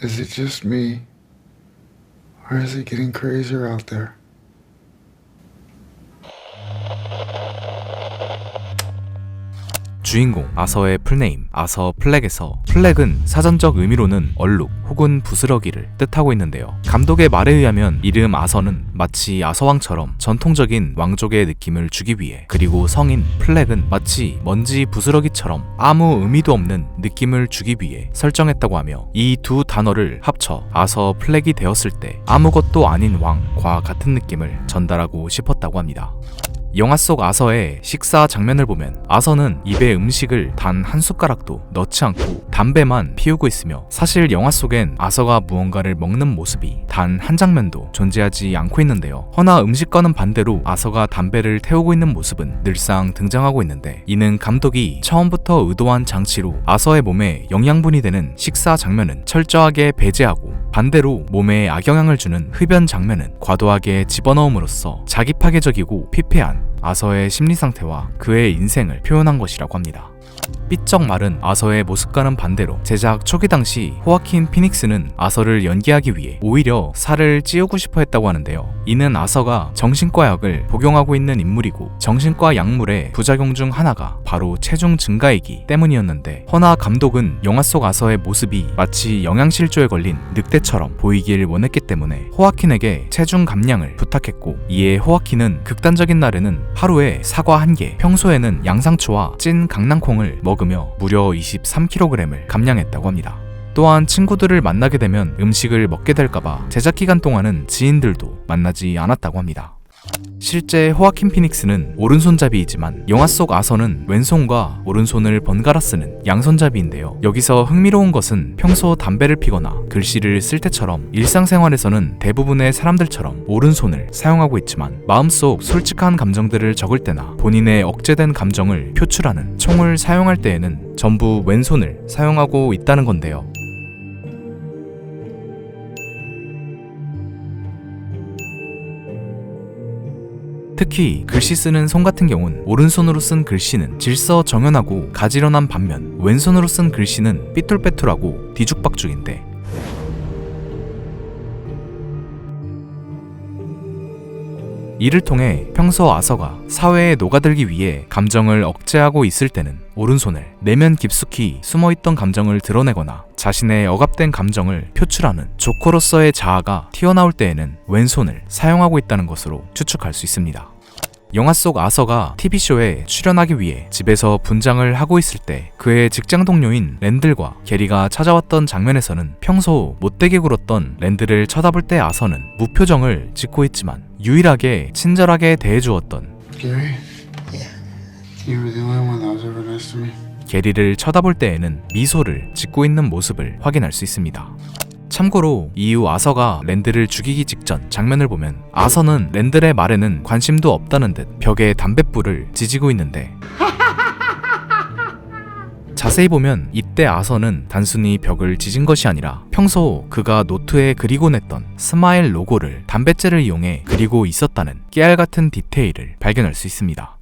Is it just me? Or is it getting crazier out there? 주인공 아서의 풀네임 아서 플렉에서 플렉은 사전적 의미로는 얼룩 혹은 부스러기를 뜻하고 있는데요. 감독의 말에 의하면 이름 아서는 마치 아서왕처럼 전통적인 왕족의 느낌을 주기 위해 그리고 성인 플렉은 마치 먼지 부스러기처럼 아무 의미도 없는 느낌을 주기 위해 설정했다고 하며 이 두 단어를 합쳐 아서 플렉이 되었을 때 아무것도 아닌 왕과 같은 느낌을 전달하고 싶었다고 합니다. 영화 속 아서의 식사 장면을 보면 아서는 입에 음식을 단 한 숟가락도 넣지 않고 담배만 피우고 있으며 사실 영화 속엔 아서가 무언가를 먹는 모습이 단 한 장면도 존재하지 않고 있는데요. 허나 음식과는 반대로 아서가 담배를 태우고 있는 모습은 늘상 등장하고 있는데 이는 감독이 처음부터 의도한 장치로 아서의 몸에 영양분이 되는 식사 장면은 철저하게 배제하고 반대로 몸에 악영향을 주는 흡연 장면은 과도하게 집어넣음으로써 자기 파괴적이고 피폐한 아서의 심리 상태와 그의 인생을 표현한 것이라고 합니다. 삐쩍 마른 아서의 모습과는 반대로 제작 초기 당시 호아킨 피닉스는 아서를 연기하기 위해 오히려 살을 찌우고 싶어 했다고 하는데요. 이는 아서가 정신과 약을 복용하고 있는 인물이고 정신과 약물의 부작용 중 하나가 바로 체중 증가이기 때문이었는데 허나 감독은 영화 속 아서의 모습이 마치 영양실조에 걸린 늑대처럼 보이길 원했기 때문에 호아킨에게 체중 감량을 부탁했고 이에 호아킨은 극단적인 날에는 하루에 사과 한 개, 평소에는 양상추와 찐 강낭콩을 먹으며 무려 23kg을 감량했다고 합니다. 또한 친구들을 만나게 되면 음식을 먹게 될까봐 제작 기간 동안은 지인들도 만나지 않았다고 합니다. 실제 호아킨 피닉스는 오른손잡이이지만 영화 속 아서는 왼손과 오른손을 번갈아 쓰는 양손잡이인데요. 여기서 흥미로운 것은 평소 담배를 피거나 글씨를 쓸 때처럼 일상생활에서는 대부분의 사람들처럼 오른손을 사용하고 있지만 마음속 솔직한 감정들을 적을 때나 본인의 억제된 감정을 표출하는 총을 사용할 때에는 전부 왼손을 사용하고 있다는 건데요. 특히 글씨 쓰는 손 같은 경우는 오른손으로 쓴 글씨는 질서 정연하고 가지런한 반면 왼손으로 쓴 글씨는 삐뚤빼뚤하고 뒤죽박죽인데 이를 통해 평소 아서가 사회에 녹아들기 위해 감정을 억제하고 있을 때는 오른손을 내면 깊숙이 숨어있던 감정을 드러내거나 자신의 억압된 감정을 표출하는 조커로서의 자아가 튀어나올 때에는 왼손을 사용하고 있다는 것으로 추측할 수 있습니다. 영화 속 아서가 TV쇼에 출연하기 위해 집에서 분장을 하고 있을 때 그의 직장 동료인 랜들과 게리가 찾아왔던 장면에서는 평소 못되게 굴었던 랜들을 쳐다볼 때 아서는 무표정을 짓고 있지만 유일하게 친절하게 대해주었던. 게리를 쳐다볼 때에는 미소를 짓고 있는 모습을 확인할 수 있습니다. 참고로 이후 아서가 랜드를 죽이기 직전 장면을 보면 아서는 랜들의 말에는 관심도 없다는 듯 벽에 담뱃불을 지지고 있는데 자세히 보면 이때 아서는 단순히 벽을 지진 것이 아니라 평소 그가 노트에 그리곤 했던 스마일 로고를 담뱃재를 이용해 그리고 있었다는 깨알 같은 디테일을 발견할 수 있습니다.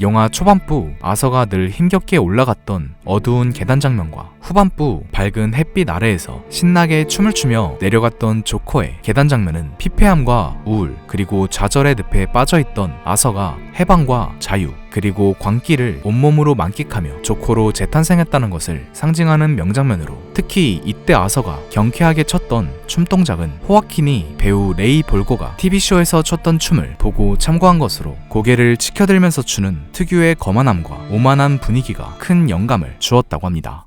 영화 초반부 아서가 늘 힘겹게 올라갔던 어두운 계단 장면과 후반부 밝은 햇빛 아래에서 신나게 춤을 추며 내려갔던 조커의 계단 장면은 피폐함과 우울 그리고 좌절의 늪에 빠져있던 아서가 해방과 자유 그리고 광기를 온몸으로 만끽하며 조커로 재탄생했다는 것을 상징하는 명장면으로 특히 이때 아서가 경쾌하게 췄던 춤 동작은 호아킨이 배우 레이 볼고가 TV쇼에서 췄던 춤을 보고 참고한 것으로 고개를 치켜들면서 추는 특유의 거만함과 오만한 분위기가 큰 영감을 주었다고 합니다.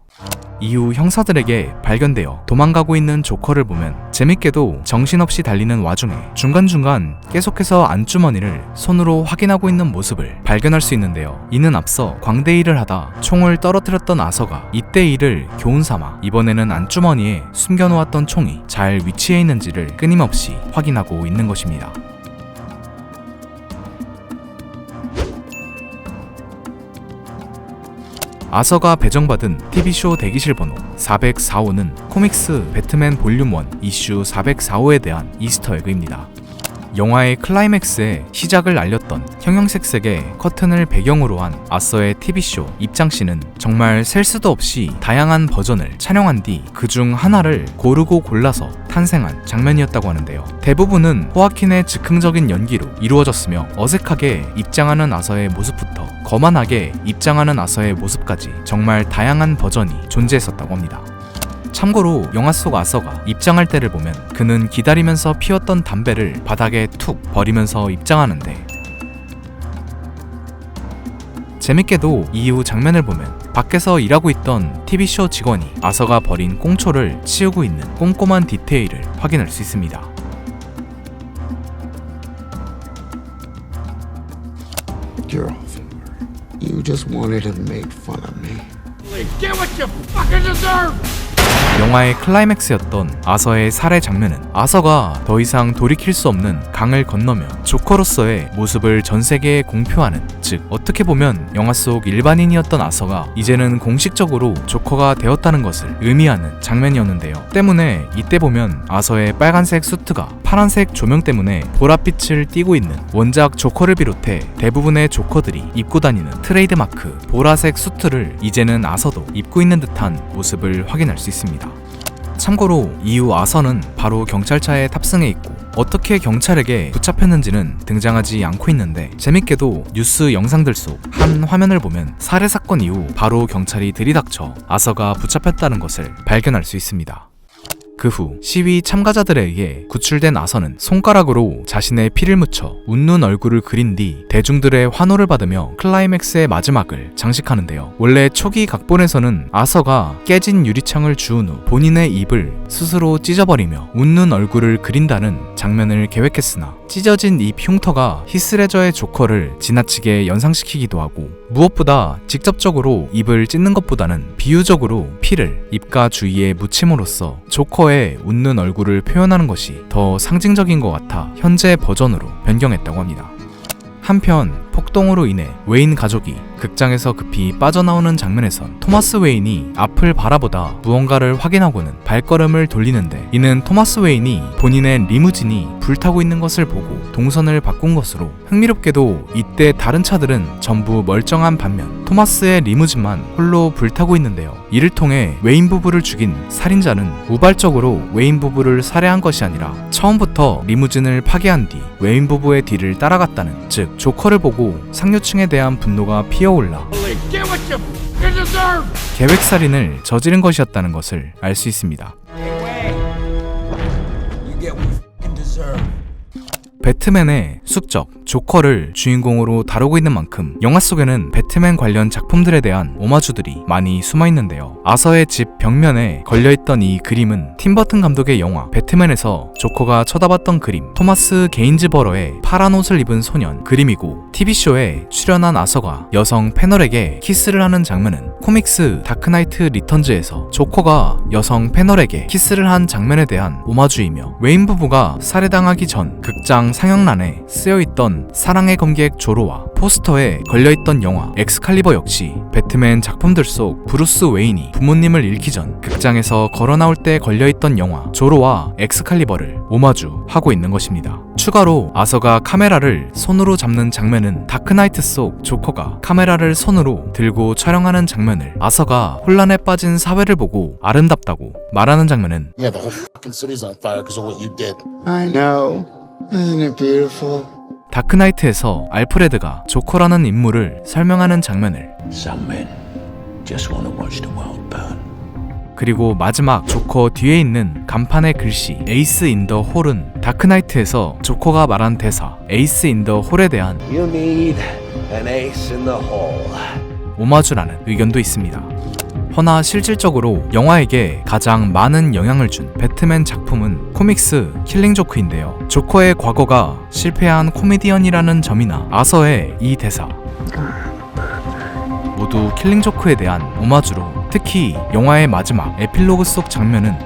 이후 형사들에게 발견되어 도망가고 있는 조커를 보면 재밌게도 정신없이 달리는 와중에 중간중간 계속해서 안주머니를 손으로 확인하고 있는 모습을 발견할 수 있는데요. 이는 앞서 광대일을 하다 총을 떨어뜨렸던 아서가 이때 일을 교훈 삼아 이번에는 안주머니에 숨겨놓았던 총이 잘 위치해 있는지를 끊임없이 확인하고 있는 것입니다. 아서가 배정받은 TV쇼 대기실 번호 404호는 코믹스 배트맨 볼륨 1 이슈 404호에 대한 이스터에그입니다. 영화의 클라이맥스의 시작을 알렸던 형형색색의 커튼을 배경으로 한 아서의 TV쇼 입장씬은 정말 셀 수도 없이 다양한 버전을 촬영한 뒤 그 중 하나를 고르고 골라서 탄생한 장면이었다고 하는데요. 대부분은 호아킨의 즉흥적인 연기로 이루어졌으며 어색하게 입장하는 아서의 모습부터 거만하게 입장하는 아서의 모습까지 정말 다양한 버전이 존재했었다고 합니다. 참고로 영화 속 아서가 입장할 때를 보면 그는 기다리면서 피웠던 담배를 바닥에 툭 버리면서 입장하는데 재밌게도 이후 장면을 보면 밖에서 일하고 있던 TV쇼 직원이 아서가 버린 꽁초를 치우고 있는 꼼꼼한 디테일을 확인할 수 있습니다. You're awful. You just wanted to make fun of me. Get what you fucking deserve! 영화의 클라이맥스였던 아서의 살해 장면은 아서가 더 이상 돌이킬 수 없는 강을 건너며 조커로서의 모습을 전 세계에 공표하는 즉 어떻게 보면 영화 속 일반인이었던 아서가 이제는 공식적으로 조커가 되었다는 것을 의미하는 장면이었는데요. 때문에 이때 보면 아서의 빨간색 수트가 파란색 조명 때문에 보랏빛을 띠고 있는 원작 조커를 비롯해 대부분의 조커들이 입고 다니는 트레이드 마크 보라색 수트를 이제는 아서도 입고 있는 듯한 모습을 확인할 수 있습니다. 참고로 이후 아서는 바로 경찰차에 탑승해 있고 어떻게 경찰에게 붙잡혔는지는 등장하지 않고 있는데 재밌게도 뉴스 영상들 속 한 화면을 보면 살해 사건 이후 바로 경찰이 들이닥쳐 아서가 붙잡혔다는 것을 발견할 수 있습니다. 그 후 시위 참가자들에 의해 구출된 아서는 손가락으로 자신의 피를 묻혀 웃는 얼굴을 그린 뒤 대중들의 환호를 받으며 클라이맥스의 마지막을 장식하는데요. 원래 초기 각본에서는 아서가 깨진 유리창을 주운 후 본인의 입을 스스로 찢어버리며 웃는 얼굴을 그린다는 장면을 계획했으나 찢어진 입 흉터가 히스레저의 조커를 지나치게 연상시키기도 하고 무엇보다 직접적으로 입을 찢는 것보다는 비유적으로 피를 입과 주위에 묻힘으로써 조커의 웃는 얼굴을 표현하는 것이 더 상징적인 것 같아 현재 버전으로 변경했다고 합니다. 한편 폭동으로 인해 웨인 가족이 극장에서 급히 빠져나오는 장면에선 토마스 웨인이 앞을 바라보다 무언가를 확인하고는 발걸음을 돌리는데 이는 토마스 웨인이 본인의 리무진이 불타고 있는 것을 보고 동선을 바꾼 것으로 흥미롭게도 이때 다른 차들은 전부 멀쩡한 반면 토마스의 리무진만 홀로 불타고 있는데요. 이를 통해 웨인 부부를 죽인 살인자는 우발적으로 웨인 부부를 살해한 것이 아니라 처음부터 리무진을 파괴한 뒤 웨인 부부의 뒤를 따라갔다는 즉 조커를 보고 상류층에 대한 분노가 피어올라! 계획살인을 저지른 것이었다는 것을 알 수 있습니다. 배트맨의 숙적, 조커를 주인공으로 다루고 있는 만큼 영화 속에는 배트맨 관련 작품들에 대한 오마주들이 많이 숨어 있는데요. 아서의 집 벽면에 걸려있던 이 그림은 팀버튼 감독의 영화 배트맨에서 조커가 쳐다봤던 그림, 토마스 게인즈버러의 파란 옷을 입은 소년 그림이고 TV쇼에 출연한 아서가 여성 패널에게 키스를 하는 장면은 코믹스 다크나이트 리턴즈에서 조커가 여성 패널에게 키스를 한 장면에 대한 오마주이며 웨인 부부가 살해당하기 전 극장 상영란에 쓰여있던 사랑의 검객 조로와 포스터에 걸려있던 영화 엑스칼리버 역시 배트맨 작품들 속 브루스 웨인이 부모님을 잃기 전 극장에서 걸어 나올 때 걸려있던 영화 조로와 엑스칼리버를 오마주 하고 있는 것입니다. 추가로 아서가 카메라를 손으로 잡는 장면은 다크나이트 속 조커가 카메라를 손으로 들고 촬영하는 장면을 아서가 혼란에 빠진 사회를 보고 아름답다고 말하는 장면은 Yeah, 다크나이트에서 알프레드가 조커라는 인물을 설명하는 장면을 Some men just want to watch the world burn. 그리고 마지막 조커 뒤에 있는 간판의 글씨 에이스 인 더 홀은 다크나이트에서 조커가 말한 대사 에이스 인 더 홀에 대한 You need an ace in the hole. 오마주라는 의견도 있습니다. 허나 실질적으로 영화에게 가장 많은 영향을 준 배트맨 작품은 코믹스 킬링 조크인데요. 조커의 과거가 실패한 코미디언이라는 점이나 아서의 이 대사 모두 킬링 조크에 대한 오마주로 특히 영화의 마지막 에필로그 속 장면은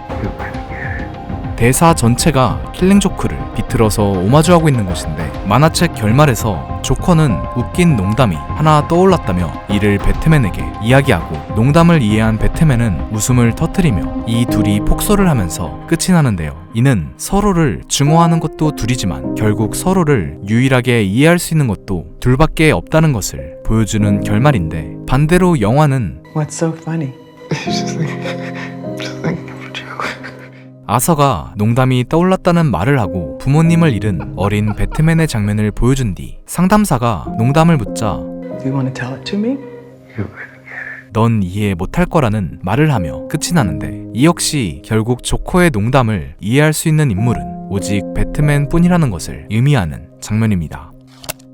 대사 전체가 킬링 조크를 비틀어서 오마주하고 있는 것인데 만화책 결말에서 조커는 웃긴 농담이 하나 떠올랐다며 이를 배트맨에게 이야기하고 농담을 이해한 배트맨은 웃음을 터뜨리며 이 둘이 폭소를 하면서 끝이 나는데요. 이는 서로를 증오하는 것도 둘이지만 결국 서로를 유일하게 이해할 수 있는 것도 둘밖에 없다는 것을 보여주는 결말인데 반대로 영화는 What's so funny? 아서가 농담이 떠올랐다는 말을 하고 부모님을 잃은 어린 배트맨의 장면을 보여준 뒤 상담사가 농담을 묻자? 넌 이해 못할 거라는 말을 하며 끝이 나는데 이 역시 결국 조커의 농담을 이해할 수 있는 인물은 오직 배트맨 뿐이라는 것을 의미하는 장면입니다.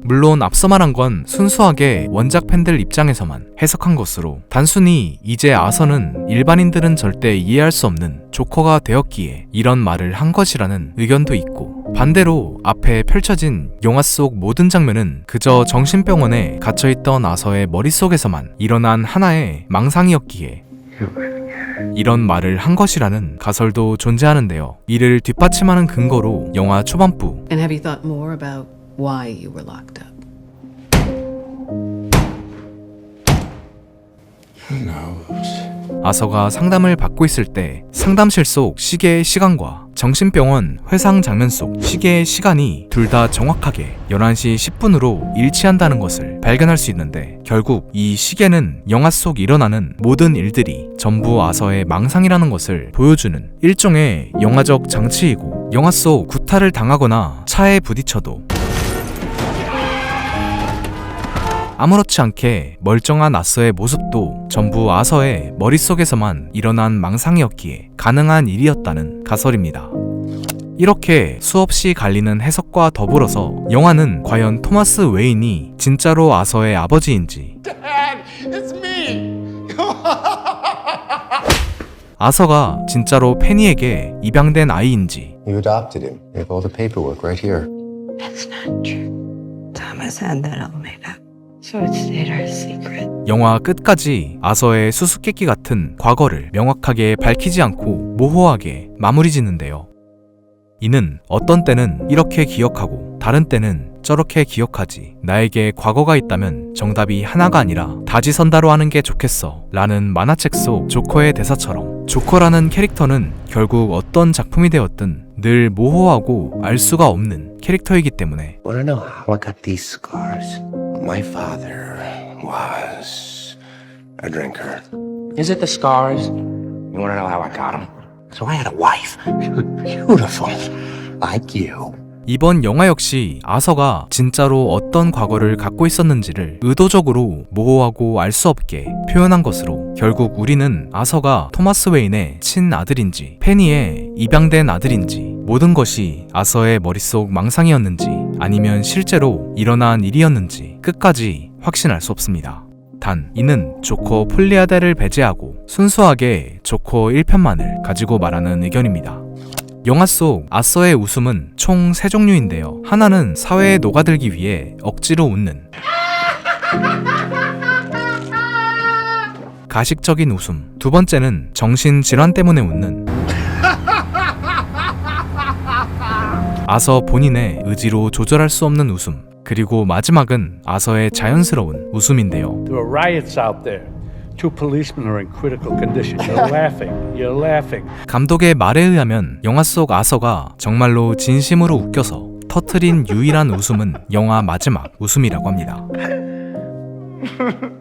물론 앞서 말한 건 순수하게 원작 팬들 입장에서만 해석한 것으로 단순히 이제 아서는 일반인들은 절대 이해할 수 없는 조커가 되었기에 이런 말을 한 것이라는 의견도 있고 반대로 앞에 펼쳐진 영화 속 모든 장면은 그저 정신병원에 갇혀있던 아서의 머릿속에서만 일어난 하나의 망상이었기에 이런 말을 한 것이라는 가설도 존재하는데요. 이를 뒷받침하는 근거로 영화 초반부 Why you were locked up? Who knows? 아서가 상담을 받고 있을 때 상담실 속 시계의 시간과 정신병원 회상 장면 속 시계의 시간이 둘 다 정확하게 11시 10분으로 일치한다는 것을 발견할 수 있는데 결국 이 시계는 영화 속 일어나는 모든 일들이 전부 아서의 망상이라는 것을 보여주는 일종의 영화적 장치이고 영화 속 구타를 당하거나 차에 부딪혀도 아무렇지 않게 멀쩡한 아서의 모습도 전부 아서의 머릿속에서만 일어난 망상이었기에 가능한 일이었다는 가설입니다. 이렇게 수없이 갈리는 해석과 더불어서 영화는 과연 토마스 웨인이 진짜로 아서의 아버지인지. It's me. 아서가 진짜로 페니에게 입양된 아이인지. Right 영화 끝까지 아서의 수수께끼 같은 과거를 명확하게 밝히지 않고 모호하게 마무리 짓는데요. 이는 어떤 때는 이렇게 기억하고 다른 때는 저렇게 기억하지. 나에게 과거가 있다면 정답이 하나가 아니라 다지선다로 하는 게 좋겠어. 라는 만화책 속 조커의 대사처럼 조커라는 캐릭터는 결국 어떤 작품이 되었든 늘 모호하고 알 수가 없는 캐릭터이기 때문에 My father was a drinker. Is it the scars? You want to know how I got them? So I had a wife. Beautiful. Like you. 이번 영화 역시 아서가 진짜로 어떤 과거를 갖고 있었는지를 의도적으로 모호하고 알 수 없게 표현한 것으로 결국 우리는 아서가 토마스 웨인의 친아들인지 페니의 입양된 아들인지 모든 것이 아서의 머릿속 망상이었는지 아니면 실제로 일어난 일이었는지 끝까지 확신할 수 없습니다. 단, 이는 조커 폴리아다를 배제하고 순수하게 조커 1편만을 가지고 말하는 의견입니다. 영화 속 아서의 웃음은 총세 종류인데요. 하나는 사회에 녹아들기 위해 억지로 웃는 가식적인 웃음. 두 번째는 정신질환 때문에 웃는 아서 본인의 의지로 조절할 수 없는 웃음. 그리고 마지막은 아서의 자연스러운 웃음인데요. There are riots out there. Two policemen are in critical condition. You're laughing. You're laughing. 감독의 말에 의하면 영화 속 아서가 정말로 진심으로 웃겨서 터트린 유일한 웃음은 영화 마지막 웃음이라고 합니다.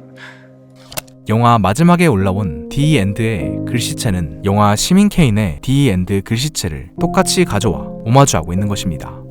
영화 마지막에 올라온 디 엔드의 글씨체는 영화 시민 케인의 디 엔드 글씨체를 똑같이 가져와 오마주하고 있는 것입니다.